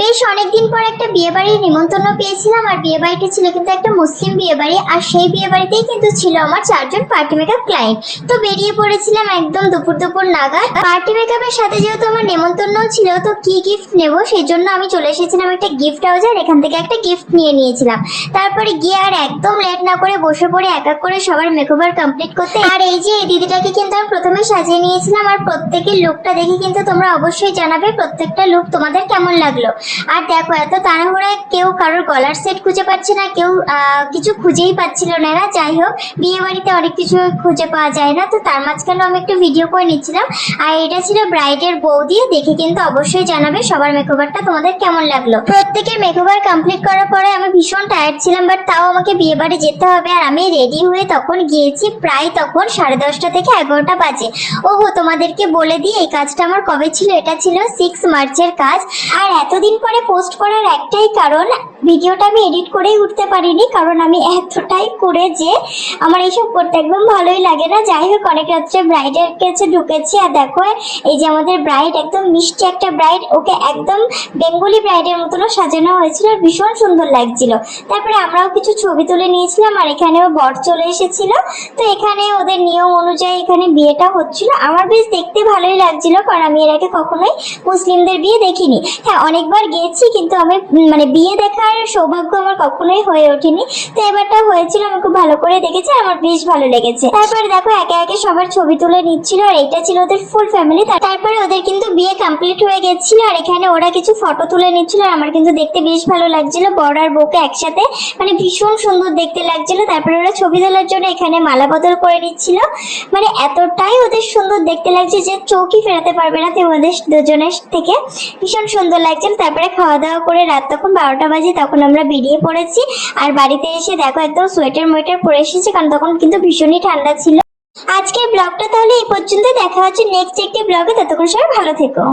বেশ, অনেকদিন পর একটা বিয়ে বাড়ির নিমন্ত্রণ পেয়েছিলাম, আর বিয়ে বাড়িটা ছিল কিন্তু একটা মুসলিম বিয়ে বাড়ি আর সেই বিয়ে বাড়িতেই কিন্তু ছিল আমার চারজন পার্টি মেকআপ ক্লায়েন্ট তো বেরিয়ে পড়েছিলাম একদম দুপুর দুপুর নাগাদ। পার্টি মেকআপের সাথে যেহেতু আমার নেমন্তন্ন ছিল, তো কি গিফট নেব সেই জন্য আমি চলে এসেছিলাম একটা গিফট হাউসে আর এখান থেকে একটা গিফট নিয়ে নিয়েছিলাম। তারপরে গিয়ে আর একদম লেট না করে বসে পড়ে এক এক করে সবার মেকওভার কমপ্লিট করতে। আর এই যে এই দিদিটাকে কিন্তু আমি প্রথমে সাজিয়ে নিয়েছিলাম, আর প্রত্যেকের লুকটা দেখে কিন্তু তোমরা অবশ্যই জানাবে প্রত্যেকটা লুক তোমাদের কেমন লাগল। আর দেখো, এত তাড়াহুড়ায় কেউ কারোর গলার সেট খুঁজে পাচ্ছে না, কেউ কিছু খুঁজেই পাচ্ছিল না যাই হোক, বিয়ে বাড়িতে অনেক কিছু খুঁজে পাওয়া যায় না। তো তার মাঝখানে আমি একটু ভিডিও করে নিচ্ছিলাম। আর এটা ছিল ব্রাইডের বউ দিয়ে। দেখে কিন্তু অবশ্যই জানাবে সবার মেকওভারটা তোমাদের কেমন লাগল? প্রত্যেকের মেকওভার কমপ্লিট করার পরে আমি ভীষণ টায়ার্ড ছিলাম বাট তাও আমাকে বিয়ে বাড়ি যেতে হবে। আর আমি রেডি হয়ে তখন গিয়েছি প্রায় তখন সাড়ে দশটা থেকে এগারোটা বাজে। ওহো, তোমাদেরকে বলে দিই, এই কাজটা আমার কবে ছিল? এটা ছিল সিক্স মার্চের কাজ। আর এতদিন পরে পোস্ট করার একটাই কারণ ভিডিওটা আমি এডিট করেই উঠতে পারিনি, কারণ আমি এতটাই করে যে আমার এইসব করতে একদম ভালোই লাগে না। যাই হোক, অনেক রাত্রে ব্রাইডের কাছে ঢুকেছি, আর দেখো, এই যে আমাদের ব্রাইড একদম মিষ্টি একটা ব্রাইড ওকে একদম বেঙ্গলি ব্রাইডের মতনও সাজানো হয়েছিল, আর ভীষণ সুন্দর লাগছিল। তারপরে আমরাও কিছু ছবি তুলে নিয়েছিলাম, আর এখানেও বর চলে এসেছিল। তো এখানে ওদের নিয়ম অনুযায়ী এখানে বিয়েটা হচ্ছিল। আমার বেশ দেখতে ভালোই লাগছিল, কারণ আমি এর আগে কখনোই মুসলিমদের বিয়ে দেখিনি। হ্যাঁ অনেকবার গিয়েছি, কিন্তু আমি মানে বিয়ে দেখার সৌভাগ্য আমার কখনোই হয়ে ওঠেনি। তো এবারটা হয়েছিল, আমি খুব ভালো করে দেখেছি আমার বেশ ভালো লেগেছে। তারপরে দেখো, একে একে সবার ছবি তুলে নিচ্ছিল আর এটা ছিল ওদের ফুল ফ্যামিলি তারপরে ওদের কিন্তু বিয়ে কমপ্লিট হয়ে গেছিল আর এখানে ওরা কিছু ফটো তুলে নিচ্ছিল আর আমার কিন্তু দেখতে বেশ ভালো লাগছিল। বর আর বউকে একসাথে মানে ভীষণ সুন্দর দেখতে লাগছিল। তারপরে ওরা ছবি তোলার জন্য এখানে মালা বদল করে নিচ্ছিল। মানে এতটাই ওদের সুন্দর দেখতে লাগছে যে চৌকি ফেরাতে পারবে না তো ওদের দুজনের থেকে। ভীষণ সুন্দর লাগছিল তারপরে খাওয়া দাওয়া করে রাত তখন বারোটা বাজে, তখন আমরা বেরিয়ে পড়েছি। আর বাড়িতে এসে দেখো একদম সোয়েটার মোয়েটার পরে এসেছি, কারণ তখন কিন্তু ভীষণই ঠান্ডা ছিল। আজকের ব্লগটা তাহলে এই পর্যন্ত দেখা হচ্ছে নেক্সট একটি ব্লগে। ততক্ষণ সবাই ভালো থেকো।